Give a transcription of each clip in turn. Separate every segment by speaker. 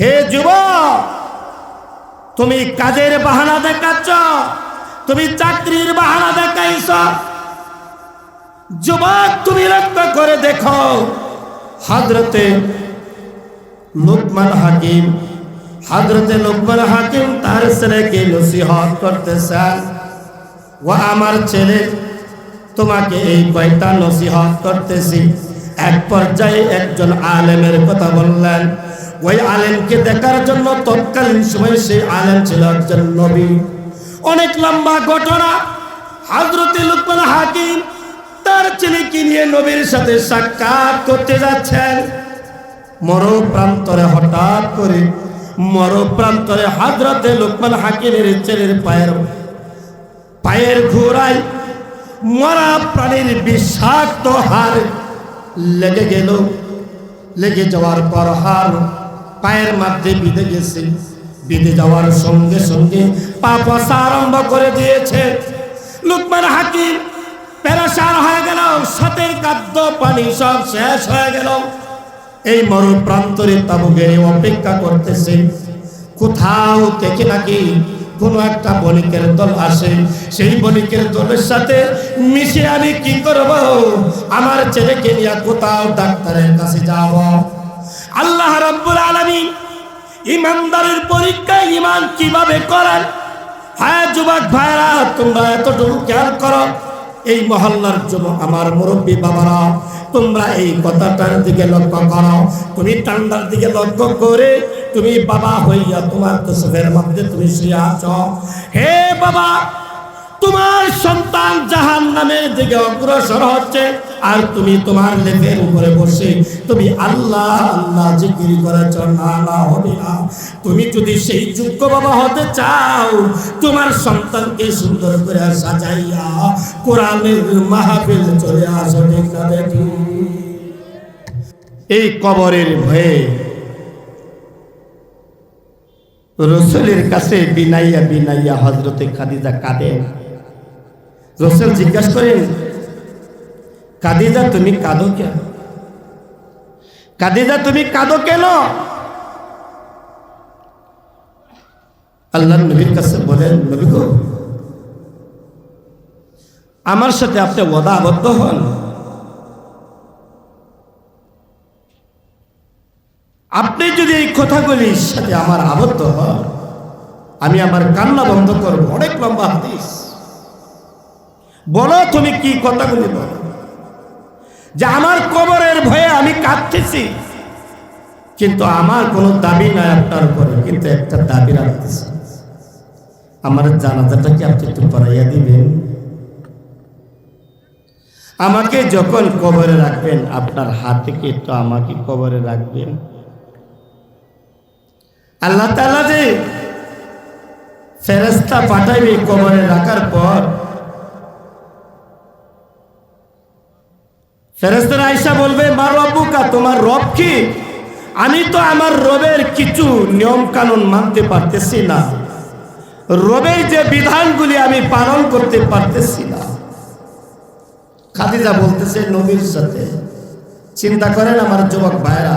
Speaker 1: হে যুব তুমি কাজের বাহানা দেখাচ্ছ? তুমি চাকরির বাহানা দেখাইছ? যুবক, তুমি লক্ষ্য করে দেখো হাজরতে লোকমান হাকিম হাজরতে লোকমান হাকিম তার ছেলেকে নসিহত করতেছেন। ও আমার ছেলে, তোমাকে এই কয়টা নসিহত করতেছি? এক পর্যায়ে একজন আলেমের কথা বললেন। ওই আলেমকে দেখার জন্য তৎকালীন সময় সেই আলেম ছিল একজন নবী। অনেক লম্বা ঘটনা। হাজরতে লুকমান হাকিম তার ছেলেকে নিয়ে নবীর সাথে সাক্ষাৎ করতে যাচ্ছেন। মর প্রান্তরে হঠাৎ করে মর প্রান্তরে হাজরতে লোকমান হাকিমের ছেলের পায়ের পায়ের ঘোড়ায় মরা প্রাণীর বিষাক্ত হার লেগে গেল। লেগে যাওয়ার পর হার পায়ের মধ্যে বিঁধে গেছে। বিঁধে যাওয়ার সঙ্গে সঙ্গে পাপসা আরম্ভ করে দিয়েছে। লুকমান হাকিম পেরাসার হয়ে গেল, সাথের খাদ্য, পানি সব শেষ হয়ে গেল। এই মরু প্রান্তরে তাবুকে অপেক্ষা করতেছে। কোথাও থেকে নাকি কোনো একটা বণিকের দল আসে। সেই বণিকের দলের সাথে মিশে আমি কি করব? আমার ছেলেকে নিয়ে কোথাও ডাক্তারের কাছে যাব। আল্লাহ রাব্বুল আলামিন ইমানদারের পরীক্ষায় ইমান কীভাবে করেন? হ্যাঁ যুবক ভাইরা তোমরা এতটুকু খেয়াল করো, এই মহল্লার জন্য আমার মুরব্বী বাবারা, তোমরা এই কথাটার দিকে লক্ষ্য করো, তুমি ঠান্ডার দিকে লক্ষ্য করে তুমি বাবা হইয়া তোমার তোষের মধ্যে তুমি শুয়ে আছো। হে বাবা তোমার সন্তান জাহান নামের দিকে অগ্রসর হচ্ছে, আর তুমি তোমার লেপের উপরে বসে তুমি আল্লাহ আল্লাহ জিকির করেছ, না না, হবে না। তুমি যদি সেই যোগ্য বাবা হতে চাও, তোমার সন্তানকে সুন্দর করে সাজাইয়া কোরআনের মাহফিল চলে আসো না দেখি এই কবরের ভয়ে রসুলের কাছে বিনাইয়া বিনাইয়া হজরতে খাদিজা কাঁদেন। রসুল জিজ্ঞাসা করেন, কাদিজা, তুমি কাঁদো কেন? কাদিজা, তুমি কাঁদো কেন? আল্লাহ নবীর কাছে বলেন, নবী গো, আমার সাথে আপনি ওদা আবদ্ধ হন। আপনি যদি এই কথাগুলির সাথে আমার আবদ্ধ হন, আমি আমার কান্না বন্ধ করব। অনেক লম্বা হাদিস। বলো, তুমি কি কথাগুলি বলো যে আমার কবরের ভয়ে আমি কাঁদতেছি। কিন্তু আমার কোনো দাবি নাই আপনার উপরে, কিন্তু একটা দাবি রাখতেছি। আমার জানাজাটা কি আপনি একটু পড়াইয়া দিবেন? আমাকে যখন কবরে রাখবেন, আপনার হাতে কি একটু আমাকে কবরে রাখবেন? আল্লাহ তালা যে ফেরস্তা পাঠাইবে কবরে রাখার পর ফেরেস্তার আয়সা বলবে, মা রব্বুকা, তোমার রব কি? আমি তো আমার রবের কিছু নিয়ম কানুন মানতে পারতেছি না। রবের যে বিধানগুলি আমি পালন করতে পারতেছি না। খাদিজা বলতেছে, নবীর সাথে চিন্তা করেন আমার যুবক ভাইরা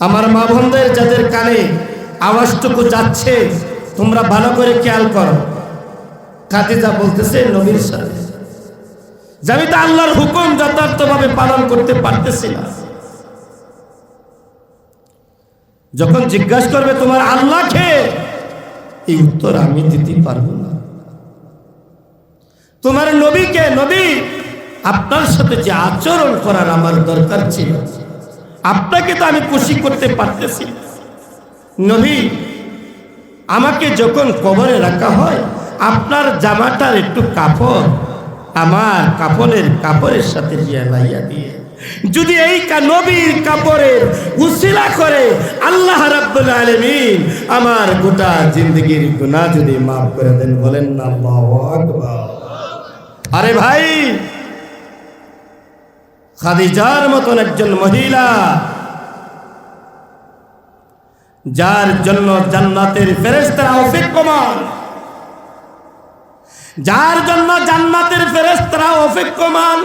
Speaker 1: আমার মা বোনদের যাদের কানে আওয়াজটুকু যাচ্ছে, তোমরা ভালো করে খেয়াল করো। খাদিজা বলতেছে, নবীর সাথে যে আমি তো আল্লাহর হুকুম যথার্থভাবে পালন করতে পারতেছি না। যখন জিজ্ঞাসা করবে তোমার এই উত্তর আমি দিতে না। তোমার নবীকে, নবী, আপনার সাথে যে আচরণ করার আমার দরকার ছিল, আপনাকে তো আমি খুশি করতে পারতেছি নবী, আমাকে যখন কবরে রাখা হয়, আপনার জামাটার একটু কাপড় আমার কাপড়ের কাপড়ের সাথে লাইয়া দিয়ে। যদি এই নবীর কাপড়ের উসিলা করে, আল্লাহ রাব্বুল আলামিন আমার গোটা জিন্দগির গুনাহ যদি মাফ করে দেন, বলেন না আরে ভাই, খাদিজার মতন একজন মহিলা, যার জন্য জান্নাতের ফেরেস্তারা অপেক্ষমান যার জন্য জান্নাতের ফেরেস্তারা অপেক্ষমান।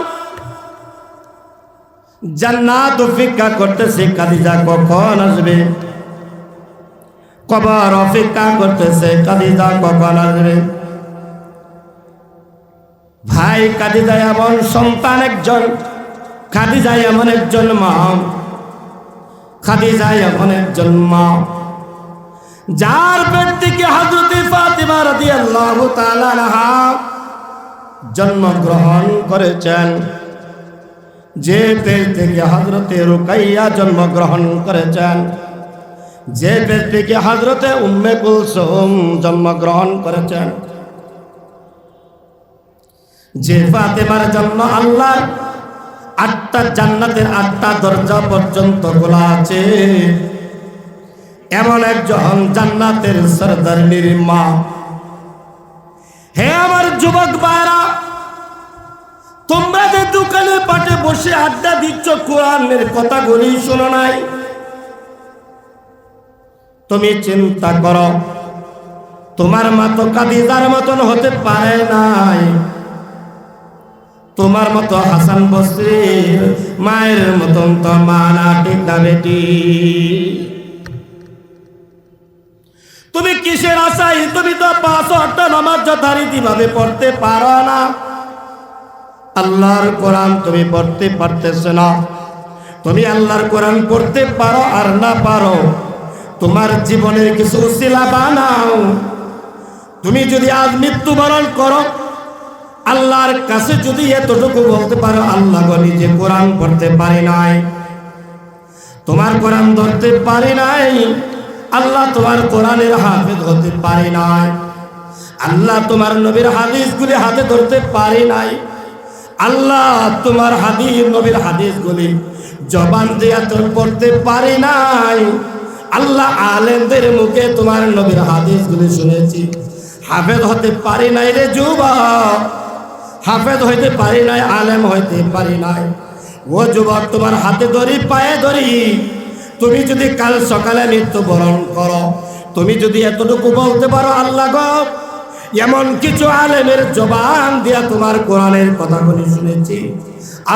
Speaker 1: জান্নাত অপেক্ষা করতেছে খাদিজা কখন আসবে? কবর অপেক্ষা করতেছে, কাদিজা কখন আসবে? ভাই, কাদিজা এমন সন্তান একজন খাদিজা এমন একজন মা। খাদিজা এমন একজন মা, যার জন্মগ্রহণ করেছেন। যে পেট থেকে হযরতে রুকাইয়া জন্মগ্রহণ করেছেন, যে পেট থেকে হযরতে উম্মে কুলসুম জন্মগ্রহণ করেছেন, যে ফাতেমার জন্য আল্লাহ আটটা জান্নাতের আটটা দরজা পর্যন্ত খোলা আছে, এমন একজন জান্নাতের সরদার মা হে আমার যুবক বারা তোমরা যে দোকানে পাটে বসে আড্ডা দিচ্ছ, কোরআনের কথা কথাগুলি শোনো নাই। তুমি চিন্তা করো, তোমার মা তো কাদিজার মতন হতে পারে নাই। তোমার মতো হাসান বসরির মায়ের মতন তো মা না ঠিক বেটি। কিসের আশাই তুমি তো পাঁচ অট্টা নামাজ যথারীতি ভাবে পড়তে পারো না। আল্লাহর কোরআন তুমি পড়তে পারতেছ না। তুমি আল্লাহর কোরআন পড়তে পারো আর না পারো। তোমার জীবনের কিছু শিলা বানাও। তুমি যদি আজ মৃত্যুবরণ করো, আল্লাহর কাছে যদি এতটুকু বলতে পারো, আল্লাহ গো নিজে কোরআন পড়তে পারি নাই। তোমার কোরআন ধরতে পারি নাই। আল্লাহ তোমার কোরআনের হাফেজ হতে পারি নাই। আল্লাহ তোমার নবীর হাদিসগুলি হাতে ধরতে পারি নাই। আল্লাহ তোমার হাদিস, নবীর হাদিসগুলি জবান দিয়া তোর পড়তে পারি নাই। আল্লাহ আলেমদের মুখে তোমার নবীর হাদিসগুলি শুনেছি। হাফেজ হতে পারি নাই রে যুবক। হাফেজ হইতে পারি নাই, আলেম হইতে পারি নাই। ও যুবক, তোমার হাতে ধরি, পায়ে ধরি। তুমি যদি কাল সকালে মৃত্যুবরণ করো, তুমি যদি এতটুকু বলতে পারো, আল্লাহ গ, এমন কিছু আলেমের জবান দিয়া তোমার কোরআনের কথাগুলি শুনেছি।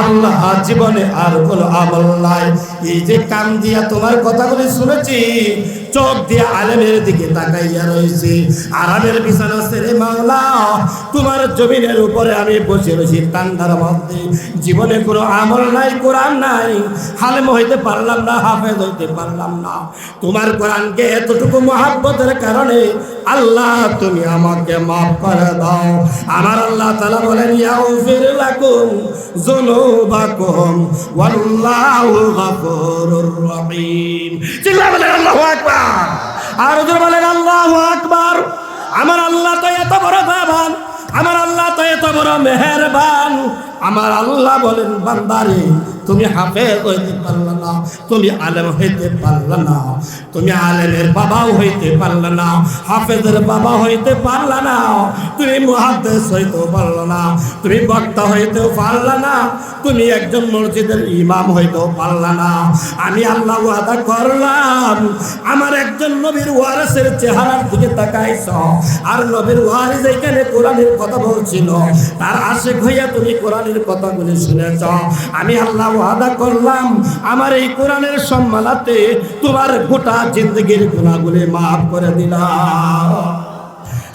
Speaker 1: আল্লাহ জীবনে আর কোনো আমল নাই। এই যে কান দিয়া তোমার কথাগুলি শুনেছি, চোখ দিয়ে আলেমের দিকে তাকাইয়া রয়েছে। আরামের বিছানা ছেড়ে মাওলা, তোমার জমিনের উপরে আমি বসে রয়েছি ঠান্ডার মধ্যে। জীবনে কোনো আমল নাই, কোরআন নাই। হালেম হইতে পারলাম না, হাফেজ হইতে পারলাম না। তোমার কোরআনকে এতটুকু মহাব্বতের কারণে আল্লাহ তুমি আমাকে মাফ করে দাও। আমার আল্লাহ তালা বলেন, ইয়াউফির লাকুম যুনুবাকুম ওয়াল্লাহু গাফুরুর রহিম চিল্লা বলেন, আল্লাহু আকবার। আর জোরে বলেন, আল্লাহু আকবার। আমার আল্লাহ তো এত বড় দয়াবান। আমার আল্লাহ এত বড় মেহেরবান। আমার আল্লাহ বলেন, বান্দারে, তুমি হাফেজ হইতে পারল না, তুমি আলেম হইতে পারল না, তুমি আলেমের বাবাও হইতে পারল না, হাফেজের বাবা হইতে পারল না, তুমি মুহাদ্দেস হইতেও পারল না, তুমি বক্তা হইতেও পারল না, তুমি একজন মসজিদের ইমাম হইতেও পারল না। আমি আল্লাহ ওয়াদা করলাম, আমার একজন নবীর ওয়ারেসের চেহারার দিকে তাকাইছ, আর নবীর ওয়ারিস এখানে কোরআনের কথা বলছিল তার আশেক হইয়া তুমি কোরআনের কথাগুলি শুনেছ। আমি আল্লাহ ওয়াদা করলাম, আমার এই কোরআনের সম্মানাতে তোমার গোটা জিন্দগির গুণাগুলি মাফ করে দিলাম।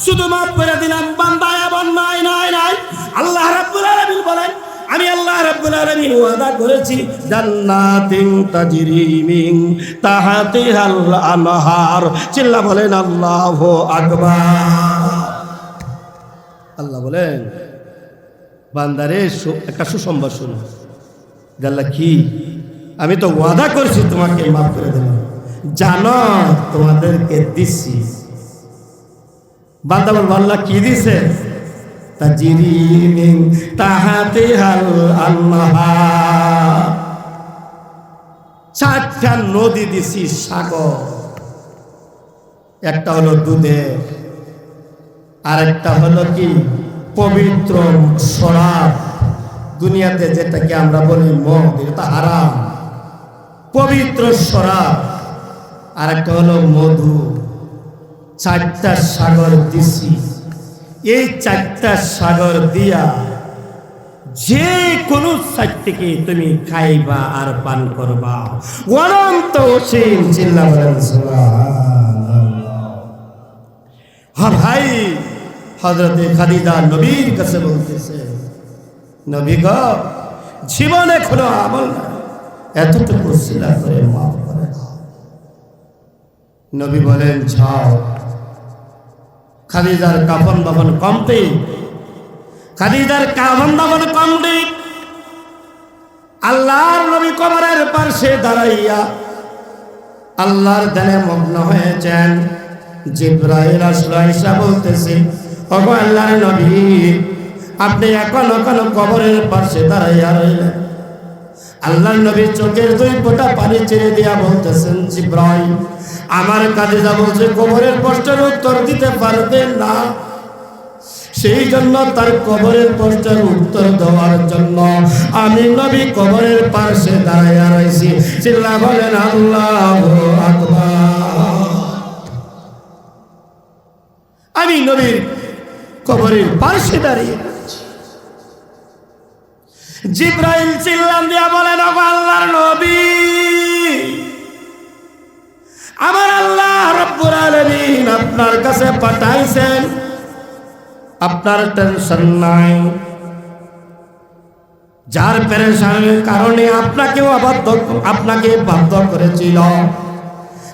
Speaker 1: শুধু মাফ করে দিলাম, বান্দা এমন নাই নাই নাই। আল্লাহ রাব্বুল আলামিন বলেন, আমি আল্লাহ রাব্বুল আলামিন ওয়াদা করেছি, জান্নাতিন তাজরি মিন তাহাতিহাল আনহার। চিল্লা বলেন, আল্লাহু আকবার। আল্লাহ বলেন, বান্দারে একটা সুসংবাদ শুনো। আল্লাহ কি? আমি তো ওয়াদা করছি তোমাকে মাফ করে দেব। জানো, তোমাদেরকে দিচ্ছি বান্দা বলব আল্লাহ কি দিছে? তাজিরি মিন তাহাতিহাল আনহার চারটা নদী দিছি, সাগর। একটা হলো দুধের। আরেকটা হলো কি? পবিত্র শরাব। দুনিয়াতে যেটাকে আমরা বলি মদ, এটা হারাম। পবিত্র শরাব। আরেকটা হলো মধু। চারটা সাগর দিছি। এই চারটা সাগর দিয়া যে কোনো সাইড থেকে তুমি খাইবা আর পান করবা। অনন্ত অসীম চিল্লা ভাই হজরতে খাদিজা নবীর কাছে বলতেছে নবী গ জীবনে কোনো আমল এতটুকু শিলা করে মাফ করে নবী বলেন, যাও। খাদিজার কাফন দাফন কমপ্লিট খাদিজার কাফন দাফন কমপ্লিট আল্লাহর নবী কবরের পাশে দাঁড়াইয়া আল্লাহর দানে মগ্ন হয়েছেন। জিব্রাইল আসলো আইসা বলতেছে ওগো আল্লাহর নবী, আপনি এখন এখন কবরের পাশে দাঁড়াইয়া রইলেন। আল্লাহর নবীর চোখের দুই ফোঁটা পানি ছেড়ে দিয়া বলতেছেন, জিব্রাইল, আমার কাজে যা বলছে কবরের প্রশ্নের উত্তর দিতে পারবেন না। সেই জন্য তার কবরের প্রশ্নের উত্তর দেওয়ার জন্য আমি নবী কবরের পাশে দাঁড়াইয়া রয়েছি চিল্লা বলেন, আল্লাহ আমি নবীর কবরের পাশে দাঁড়িয়ে জিব্রাইল চিল্লাম দিয়া বলেন, "ওগো আল্লাহর নবী, আমার আল্লাহ রব্বুল আলামিন আপনার কাছে পাঠাইছেন। আপনার টেনশন নাই। যার পেরেশানের কারণে আপনাকেও আবদ্ধ, আপনাকে বাধ্য করেছিল।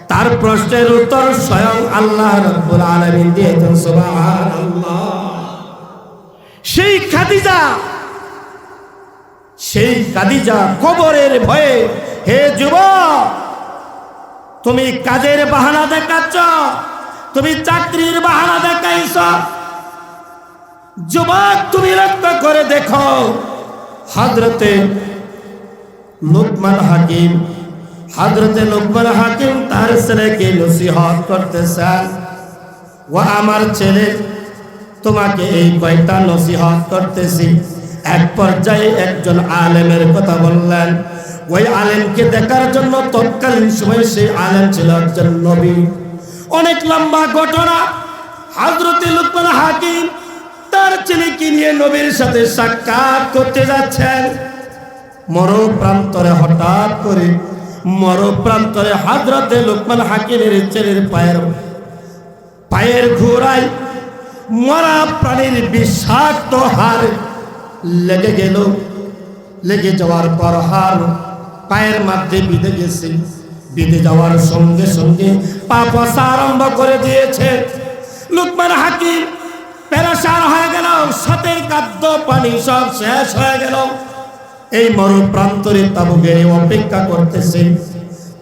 Speaker 1: তার প্রশ্নের উত্তর স্বয়ং আল্লাহ রব্বুল আলামিন দিয়েছেন, সুবহানাল্লাহ। সেই খাদিজা সেই খাদিজা কবরের ভয়ে, হে যুবক, তুমি কাজের বাহানা দেখাচ্ছ? তুমি চাকরির বাহানা দেখাইছ? যুবক, তুমি লক্ষ্য করে দেখো হাজরতে লোকমান হাকিম হাজরতে লোকমান হাকিম তার ছেলেকে নসিহত করতেছেন। ও আমার ছেলে তোমাকে এই কয়টা নসিহত করতেছি। এক পর্যায়ে একজন আলেমের কথা বললেন, ওই আলেমকে দেখার জন্য তৎকালীন সময় সেই আলেম ছিল একজন নবী। অনেক লম্বা ঘটনা। হাজরতে লুকমান হাকিম তার ছেলেকে নিয়ে নবীর সাথে সাক্ষাৎ করতে যাচ্ছেন। মর প্রান্তরে হঠাৎ করে মর প্রান্তরে হাজরতে লোকমান হাকিমের ছেলের পায়ের পায়ের ঘোড়ায় মরা প্রাণীর বিষাক্ত হার লেগে গেল। লেগে যাওয়ার পর হার পায়ের মধ্যে বিঁধে গেছে। বিঁধে যাওয়ার সঙ্গে সঙ্গে পাপসা আরম্ভ করে দিয়েছে। লুকমান হাকিম পেরাসার হয়ে গেল সাথের খাদ্য পানি সব শেষ হয়ে গেল। এই মরু প্রান্তরে তাবুকে অপেক্ষা করতেছে।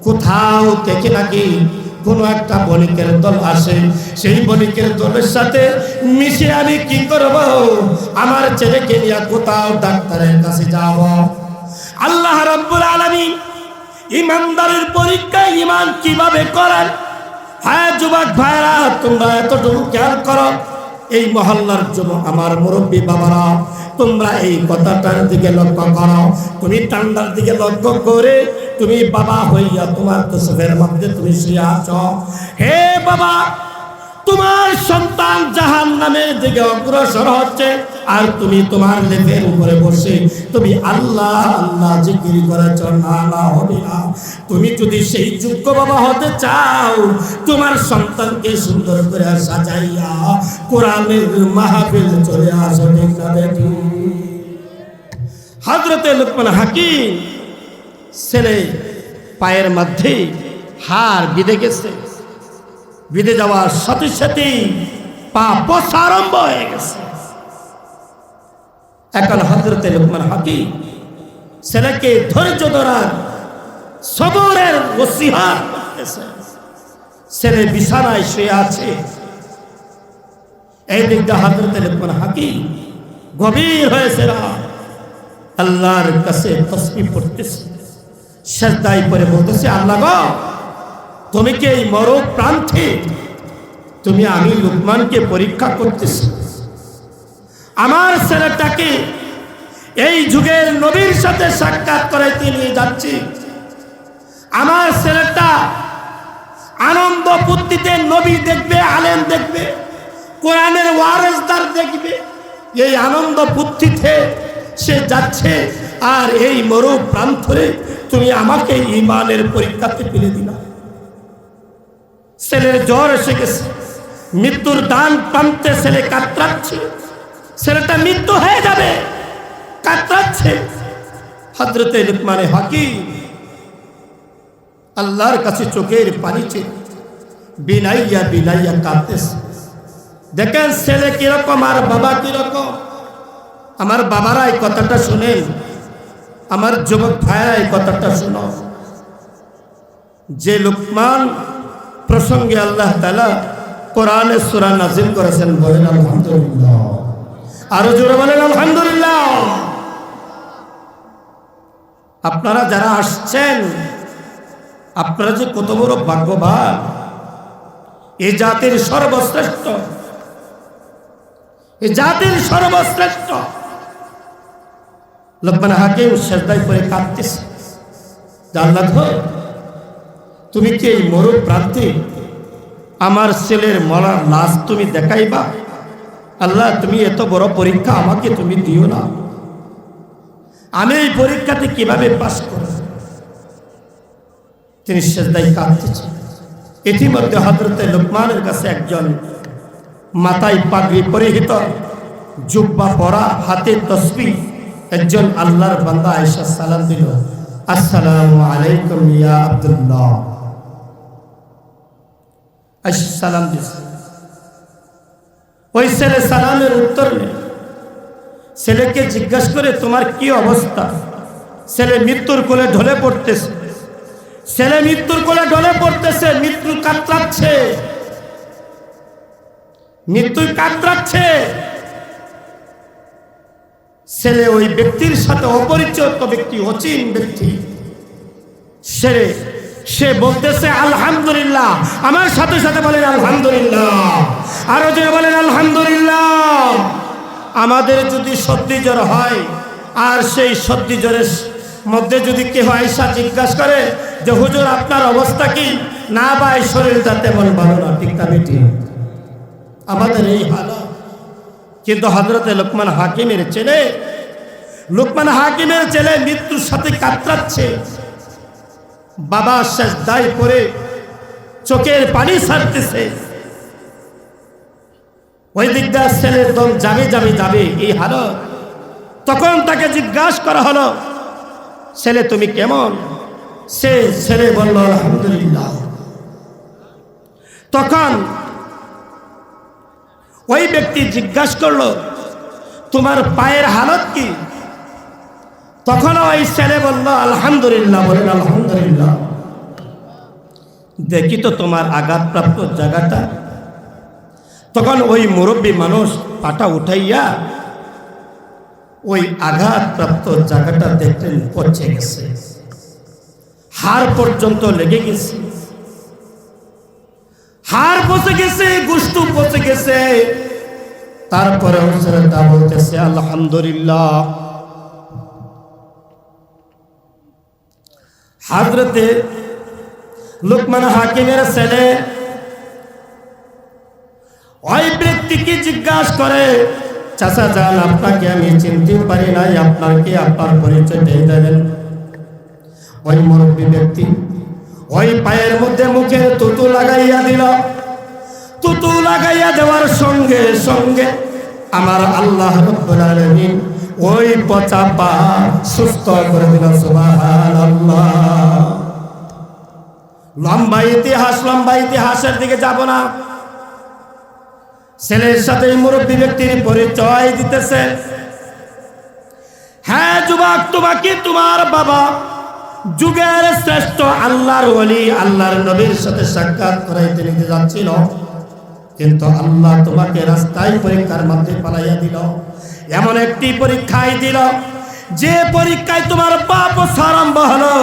Speaker 1: কোথাও থেকে নাকি কোনো একটা বণিকের দল আসে, সেই বণিকের দলের সাথে মিশে আমি কি করব? আমার ছেলেকে নিয়ে কোথাও ডাক্তারের কাছে যাব। আল্লাহ রাব্বুল আলামিন ইমানদারের পরীক্ষায় ইমান কীভাবে করেন? হ্যাঁ যুবক ভাইরা, তোমরা এতটুকু খেয়াল করো। এই মহল্লার জন্য আমার মুরব্বী বাবারা, তোমরা এই কথাটার দিকে লক্ষ্য করো। তুমি ঠান্ডার দিকে লক্ষ্য করে তুমি বাবা হইয়া তোমার তোষের মধ্যে তুমি শুয়ে আছো। হে বাবা, তোমার সন্তান দিকে অগ্রসর হচ্ছে। আর তুমি তোমার লেপের উপরে বসে তুমি আল্লাহ আল্লাহ জিকির হবে না। তুমি যদি সেই যোগ্য বাবা হতে চাও, তোমার সন্তানকে সুন্দর করে সাজাইয়া কোরআনের চলে বেটি? হজরতে লোকমান হাকিম ছেলে পায়ের মধ্যে হার বিঁধে গেছে। বিদে যাওয়ার সাথে সাথেই পা বসা আরম্ভ হয়ে গেছে। এখন হজরতে লোকমান হাকি ছেলেকে ধৈর্য ধরার সবরের ওসিহার ছেলে বিছানায় শুয়ে আছে। এই দিকটা হজরতে লোকমান হাকি গভীর হয়েছে রাত। আল্লাহর কাছে তসবি পড়তেছে। শ্রদ্ধায় পরে বলতেছে, আল্লাহ তুমি কি এই মর প্রান্তে তুমি আমি লুকমানকে পরীক্ষা করতেছি। আমার ছেলেটাকে এই যুগের নবীর সাথে সাক্ষাৎ করাইতে নিয়ে যাচ্ছি। আমার ছেলেটা আনন্দ বুদ্ধিতে নবী দেখবে, আলেম দেখবে, কোরআনের ওয়ারেসদার দেখবে। এই আনন্দ বুদ্ধিতে সে যাচ্ছে আর এই মরু প্রান্তরে তুমি আমাকে ইমানের পরীক্ষাতে ফেলে দিলা। ছেলের জ্বর এসে গেছে। মৃত্যুর দান প্রান্তে ছেলে কাতরাচ্ছে। ছেলেটা মৃত্যু হয়ে যাবে, কাতরাচ্ছে। হজরতে লুকমানে হাকিম আল্লাহর কাছে চোখের পানিছে বিনাইয়া বিনাইয়া কাঁদতেছে। দেখেন ছেলে কীরকম আর বাবা কীরকম? আমার বাবারা এই কথাটা শুনেন আমার যুবক ভাইয়া এই কথাটা শুনো। যে লুকমান প্রসঙ্গে আল্লাহ তালা কোরআনে সুরা নাজিল করেছেন বলেন আলহামদুলিল্লাহ। আরও জোরে বলেন আলহামদুলিল্লাহ। আপনারা যারা আসছেন, আপনারা যে কত বড় ভাগ্যবান। এ জাতির সর্বশ্রেষ্ঠ। এই জাতির সর্বশ্রেষ্ঠ। লোকমান হাকিম শেষদাই করে কাঁদতেছে। জানলা ধর তুমি কি এই মরু প্রান্তে আমার ছেলের মরার লাশ তুমি দেখাইবা? আল্লাহ, তুমি এত বড় পরীক্ষা আমাকে তুমি দিও না। আমি এই পরীক্ষাতে কীভাবে পাশ করব? তিনি শেষদাই কাঁদতেছেন। ইতিমধ্যে হজরতে লোকমানের কাছে একজন মাথায় পাগড়ি পরিহিত, জুব্বা পরা, হাতে তসবি, একজন আল্লাহর বান্দা আয়েশা সালাম দিল, আসসালামু আলাইকুম ইয়া আব্দুল্লাহ। সালাম দিছে ওই ছেলে সালামের উত্তর নেই ছেলেকে জিজ্ঞাসা করে, তোমার কি অবস্থা? ছেলে মৃত্যুর কোলে ঢলে পড়তেছে। ছেলে মৃত্যুর কোলে ঢলে পড়তেছে, মৃত্যু কাতরাচ্ছে। মৃত্যু কাতরাচ্ছে। ছেলে ওই ব্যক্তির সাথে অপরিচিত ব্যক্তি, অচিন ব্যক্তি। সে সে বলতেছে, আলহামদুলিল্লাহ। আমার সাথে সাথে বলেন, আলহামদুলিল্লাহ। আরও যে বলেন, আলহামদুলিল্লাহ। আমাদের যদি সর্দি জ্বর হয়, আর সেই সর্দি জ্বরের মধ্যে যদি কেউ আইসা জিজ্ঞাসা করে যে, হুজুর, আপনার অবস্থা কি? না বা এই শরীরটা তেমন ভালো না, ঠিক তা বেটি আমাদের এই হালত। কিন্তু হজরতে লোকমান হাকিমের ছেলে, লোকমান হাকিমের ছেলে মৃত্যুর সাথে কাতরাচ্ছে। বাবা শেষ দায় করে চোখের পানি ছাড়তেছে। ওই দিকদার ছেলের দম যাবে যাবে যাবে, এই হালত। তখন তাকে জিজ্ঞাসা করা হলো, ছেলে, তুমি কেমন? সে ছেলে বলল, আলহামদুলিল্লাহ। তখন ওই ব্যক্তি জিজ্ঞাসা করল, তোমার পায়ের হালত কি? তখন ওই ছেলে বলল, আলহামদুলিল্লাহ, বলেন, আলহামদুলিল্লাহ। দেখি তো তোমার আঘাতপ্রাপ্ত জায়গাটা। তখন ওই মুরব্বী মানুষ পাটা উঠাইয়া ওই আঘাতপ্রাপ্ত জায়গাটা দেখলেন, পচে গেছে। হাড় পর্যন্ত লেগে গেছে। হাড় পচে গেছে গুস্তু পচে গেছে। তারপরে তা বলতেছে, আলহামদুলিল্লাহ। হাজরতে লোকমান হাকিমের ছেলে ওই ব্যক্তিকে জিজ্ঞাসা করে, চাচা যান আপনাকে আমি চিনতে পারি নাই আপনার কি আপনার পরিচয় দিয়ে দেবেন। ওই মুরব্বী ব্যক্তি ওই পায়ের মধ্যে মুখে তুতু লাগাইয়া দিল। তুতু লাগাইয়া দেওয়ার সঙ্গে সঙ্গে আমার আল্লাহ রব্বুল আলামিন ওই পচা পা সুস্থ করে দিল লম্বা ইতিহাস, লম্বা ইতিহাসের দিকে যাব না। ছেলের সাথে মুরব্বী ব্যক্তির পরিচয় দিতেছে। হ্যাঁ যুবক তোমাকে তোমার বাবা যুগের শ্রেষ্ঠ আল্লাহর ওলি, আল্লাহর নবীর সাথে সাক্ষাৎ করাইতে নিতে যাচ্ছিল। কিন্তু আল্লাহ তোমাকে রাস্তায় পরীক্ষার মধ্যে পালাইয়া দিল। এমন একটি পরীক্ষায় দিল। যে পরীক্ষায় তোমার পাপ আরম্ভ হলো,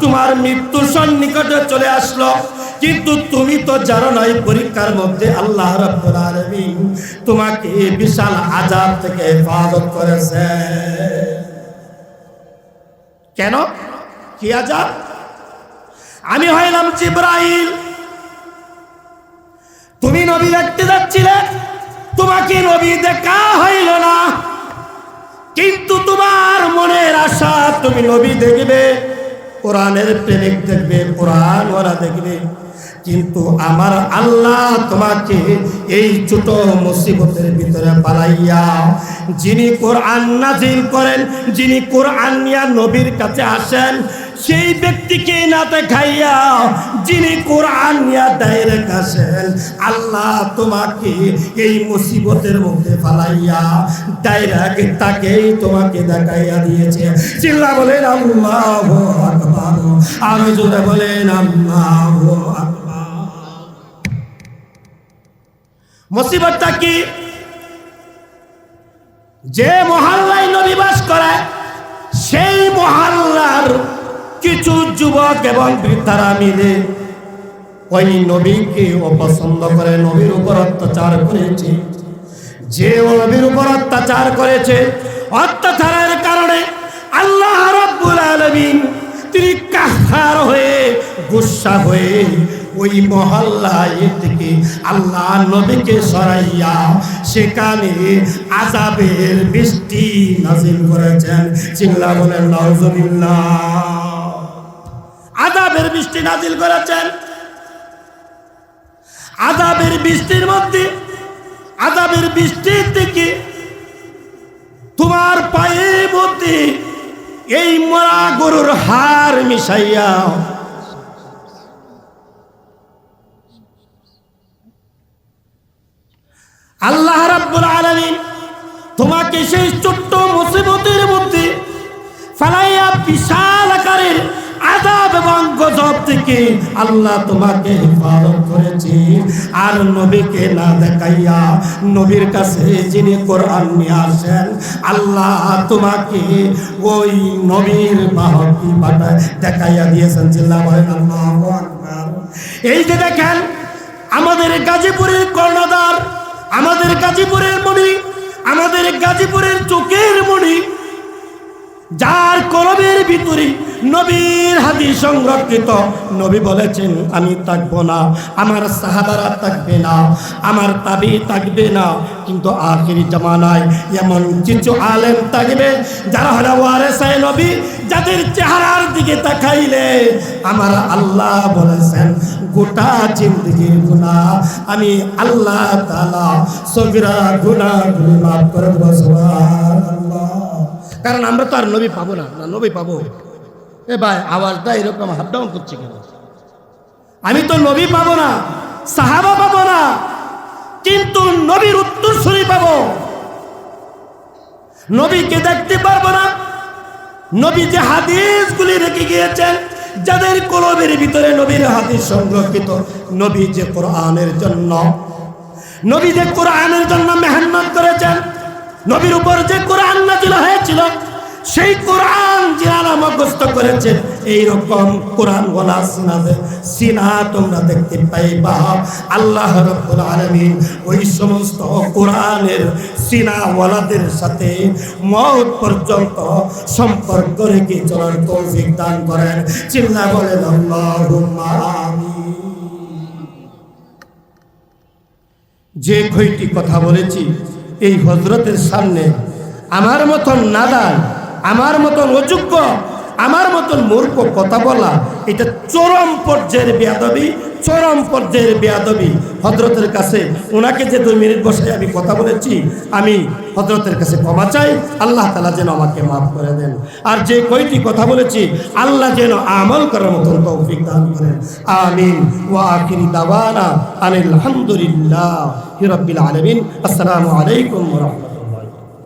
Speaker 1: তোমার মৃত্যু সন্নিকটে চলে আসলো। কিন্তু তুমি তো জানো না এই পরীক্ষার মধ্যে আল্লাহ আলামিন তোমাকে বিশাল আজাব থেকে হেফাজত করেছে। কেন? কি আজাব আমি হইলাম জিব্রাইল। তুমি নবী দেখতে যাচ্ছিলে? তোমাকে নবী দেখা হইল না। কিন্তু তোমার মনের আশা তুমি নবী দেখবে, কোরআনের প্রেমিক দেখবে কোরআন ওরা দেখবে। কিন্তু আমার আল্লাহ তোমাকে এই ছোট মুসিবতের ভিতরে পালাইয়া, যিনি কোরআন নাজিল করেন, যিনি কোরআন নবীর কাছে আসেন সেই ব্যক্তিকে না দেখাইয়া যিনি কোরআন নিয়া ডাইরেক্ট আসেন আল্লাহ তোমাকে এই মুসিবতের মধ্যে ফালাইয়া ডাইরেক্ট তাকেই তোমাকে দেখাইয়া দিয়েছে। চিল্লা বলেন, আল্লাহ আকবার। আরও জোরে বলেন, আল্লাহ মুসিবতটা কি? যে মহল্লায় নবী বাস করে সেই মহল্লার কিছু যুবক এবং বৃদ্ধারা মিলে ওই নবীকে অপছন্দ করে, নবীর উপর অত্যাচার করেছে। যে নবীর উপর অত্যাচার করেছে, অত্যাচারের কারণে আল্লাহ রাব্বুল আলামিন তিনি কাহার হয়ে, গুসা হয়ে ওই মহল্লায় থেকে আল্লাহ নবীকে সরাইয়া সেখানে আজাবের বৃষ্টি নাজিল করেছেন। চিল্লা বলেন নজরুল্লাহ আজাবের বৃষ্টি নাজিল করেছেন। আজাবের বৃষ্টির মধ্যে, আজাবের বৃষ্টির থেকে তোমার পায়ের মধ্যে এই মরা গরুর হার মিশাইয়া। আল্লাহ রাব্বুল আলামিন তোমাকে সেই ছোট্ট মুসিবতের মধ্যে ফালাইয়া বিশাল আকারের আজাব এবং গজব থেকে আল্লাহ তোমাকে হেফাজত করেছে। আর নবীকে না দেখাইয়া নবীর কাছে যিনি কোরআন নিয়ে আসেন, আল্লাহ তোমাকে ওই নবীর বাহকি পাঠায় দেখাইয়া দিয়েছেন। জিল্লা বলেন, আল্লাহু এই যে দেখেন, আমাদের গাজীপুরের কর্ণধার, আমাদের গাজীপুরের মণি, আমাদের গাজীপুরের চোখের মণি যার কলমের ভিতরে নবীর হাদি সংরক্ষিত, নবী বলেছেন, আমি থাকব না, আমার সাহাবারা থাকবে না, আমার তাবি থাকবে না। কিন্তু আখির জামানায় এমন কিছু আলেম থাকবে, যারা হলো ওয়ারেসায় নবী, যাদের চেহারার দিকে তাকাইলে আমার আল্লাহ বলেছেন, গোটা জিন্দগির গুণা আমি আল্লাহ তালা সগিরা গুণা গুলি মাফ করে তো আর নবী পাবো না না নবী পাবো। এ ভাই, আওয়াজটা এরকম হাফ ডাউন করছে কেন? আমি তো নবী পাবো না, সাহাবা পাবো না, কিন্তু নবীর উত্তরসূরি পাবো। নবীকে দেখতে পারব না। নবী যে হাদিসগুলি রেখে গিয়েছেন, যাদের কলবের ভিতরে নবীর হাদিস সংরক্ষিত, নবী যে কোরআনের জন্য, নবী যে কোরআনের জন্য মেহনত করেছেন, নবীর উপর যে কোরআন নাজিল হয়েছিল সেই কোরআন যারা মুখস্থ করেছেন এইরকম কোরআন ওয়ালা সিনাতে সিনা তোমরা দেখতে পাইবা। আল্লাহ রব্বুল আলামিন ওই সমস্ত কোরআনের সিনা ওয়ালাদের সাথে মত পর্যন্ত সম্পর্ক রেখে চলার তৌফিক দান করেন। চিল্লা বলেন, আল্লাহুম্মা যে কয়টি কথা বলেছি, এই হজরতের সামনে আমার মতন নাদান আমার মতন অযোগ্য, আমার মতন মূর্খ কথা বলা, এটা চরম পর্যায়ের বেয়াদবি, চরম পর্যায়ের বেয়াদবি। হজরতের কাছে ওনাকে যে দুই মিনিট বসে আমি কথা বলেছি, আমি হজরতের কাছে ক্ষমা চাই, আল্লাহ তালা যেন আমাকে মাফ করে দেন। আর যে কয়টি কথা বলেছি, আল্লাহ যেন আমল করার মতন তৌফিক দান করেন। আমিন। ওয়া আখিরি দাওয়ানা আনিল হামদুলিল্লাহ রব্বিল আলামিন। আসসালামু আলাইকুম রাহমাতুল্লাহ।